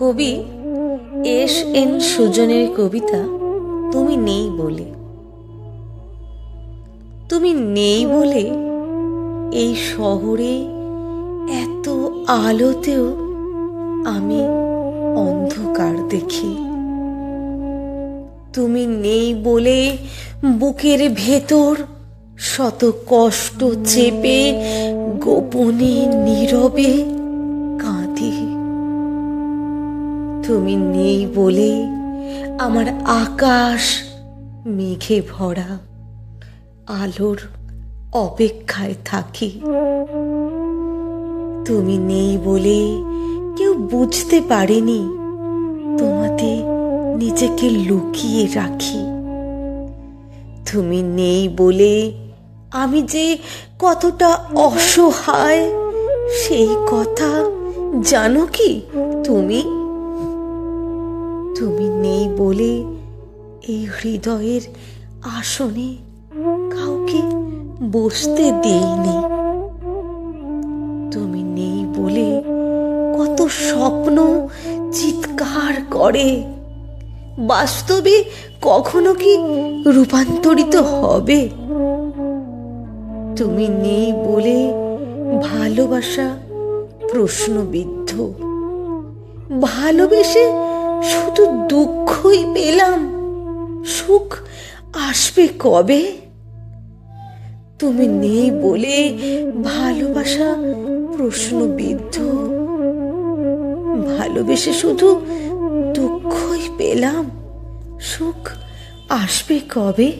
কবি S N সুজনের কবিতা, তুমি নেই বলে। তুমি নেই বলে এই শহরে এত আলোতেও আমি অন্ধকার দেখি। তুমি নেই বলে বুকের ভেতর শত কষ্ট চেপে গোপনে নীরবে কাঁদি তুমি নেই বলে আমার আকাশ মেঘে ভরা, আলোর অপেক্ষায় থাকি। তুমি নেই বলে কেউ বুঝতে পারেনি, তোমাতে নিজেকে লুকিয়ে রাখি। তুমি নেই বলে আমি যে কতটা অসহায়, সেই কথা জানো কি? তুমি তুমি নেই বলে এই হৃদয়ের আসনে কাউকে বসতে দেইনি। তুমি নেই বলে কত স্বপ্ন চিৎকার করে। বাস্তবে কখনো কি রূপান্তরিত হবে? তুমি নেই বলে ভালোবাসা প্রশ্নবিদ্ধ। ভালোবেসে শুধু দুঃখই পেলাম। সুখ আসবে কবে? তুমি নেই বলে ভালোবাসা প্রশ্নবিদ্ধ। ভালোবেসে শুধু দুঃখই পেলাম। সুখ আসবে কবে?